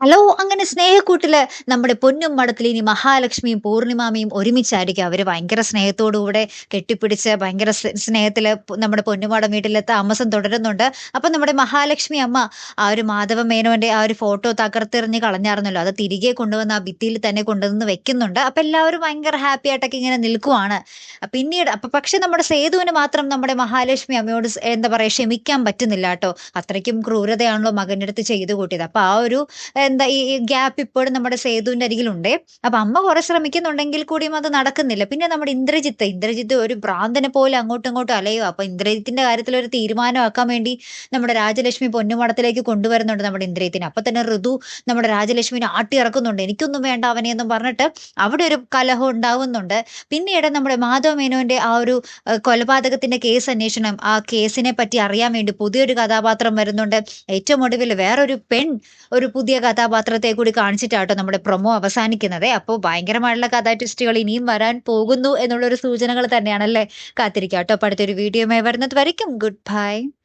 Hello അങ്ങനെ സ്നേഹക്കൂട്ടിൽ നമ്മുടെ പൊന്നും മടത്തിൽ ഇനി മഹാലക്ഷ്മിയും പൂർണിമാമയും ഒരുമിച്ചായിരിക്കും അവർ ഭയങ്കര സ്നേഹത്തോടുകൂടെ കെട്ടിപ്പിടിച്ച് ഭയങ്കര സ്നേഹത്തിൽ നമ്മുടെ പൊന്നുമാടം വീട്ടിലെ താമസം തുടരുന്നുണ്ട്. അപ്പം നമ്മുടെ മഹാലക്ഷ്മി അമ്മ ആ ഒരു മാധവ മേനോന്റെ ആ ഒരു ഫോട്ടോ തകർത്തെറിഞ്ഞ് കളഞ്ഞായിരുന്നല്ലോ അത് തിരികെ കൊണ്ടുവന്ന് ആ ഭിത്തിയിൽ തന്നെ കൊണ്ടുവന്ന് വെക്കുന്നുണ്ട്. അപ്പം എല്ലാവരും ഭയങ്കര ഹാപ്പി ആയിട്ടൊക്കെ ഇങ്ങനെ നിൽക്കുവാണ്. പിന്നീട് അപ്പം പക്ഷെ നമ്മുടെ സേതുവിന് മാത്രം നമ്മുടെ മഹാലക്ഷ്മി അമ്മയോട് എന്താ പറയുക ക്ഷമിക്കാൻ പറ്റുന്നില്ല കേട്ടോ. അത്രയ്ക്കും ക്രൂരതയാണല്ലോ മകന്റെ അടുത്ത് ചെയ്തു കൂട്ടിയത്. അപ്പം ആ ഒരു എന്താ ഈ ഗ്യാപ്പ് ഇപ്പോഴും നമ്മുടെ സേതുവിന്റെ അരികിലുണ്ട്. അപ്പൊ അമ്മ കുറെ ശ്രമിക്കുന്നുണ്ടെങ്കിൽ കൂടിയും അത് നടക്കുന്നില്ല. പിന്നെ നമ്മുടെ ഇന്ദ്രജിത്ത് ഇന്ദ്രജിത്ത് ഒരു ഭ്രാന്തനെ പോലെ അങ്ങോട്ടും ഇങ്ങോട്ടും അലയോ അപ്പൊ ഇന്ദ്രജിത്തിന്റെ കാര്യത്തിൽ ഒരു തീരുമാനമാക്കാൻ വേണ്ടി നമ്മുടെ രാജലക്ഷ്മി പൊന്നുമടത്തിലേക്ക് കൊണ്ടുവരുന്നുണ്ട് നമ്മുടെ ഇന്ദ്രജിത്തിനെ. അപ്പൊ തന്നെ ഋതു നമ്മുടെ രാജലക്ഷ്മിനെ ആട്ടി ഇറക്കുന്നുണ്ട് എനിക്കൊന്നും വേണ്ട അവനെ എന്നും പറഞ്ഞിട്ട് അവിടെ ഒരു കലഹം ഉണ്ടാവുന്നുണ്ട്. പിന്നീട് നമ്മുടെ മാധവ മേനോന്റെ ആ ഒരു കൊലപാതകത്തിന്റെ കേസ് അന്വേഷണം ആ കേസിനെ പറ്റി അറിയാൻ വേണ്ടി പുതിയൊരു കഥാപാത്രം വരുന്നുണ്ട്. ഏറ്റവും ഒടുവിൽ വേറൊരു പെൺ ഒരു പുതിയ കഥാപാത്രത്തെ കൂടി കാണിച്ചിട്ടാട്ടോ നമ്മുടെ പ്രൊമോ അവസാനിക്കുന്നത്. അപ്പോൾ ഭയങ്കരമായിട്ടുള്ള കഥാ ട്വിസ്റ്റുകൾ ഇനിയും വരാൻ പോകുന്നു എന്നുള്ളൊരു സൂചനകൾ തന്നെയാണല്ലേ കാത്തിരിക്കാട്ടോ. അപ്പോൾ അടുത്തൊരു വീഡിയോ വരുന്നത് വരയ്ക്കും. Good bye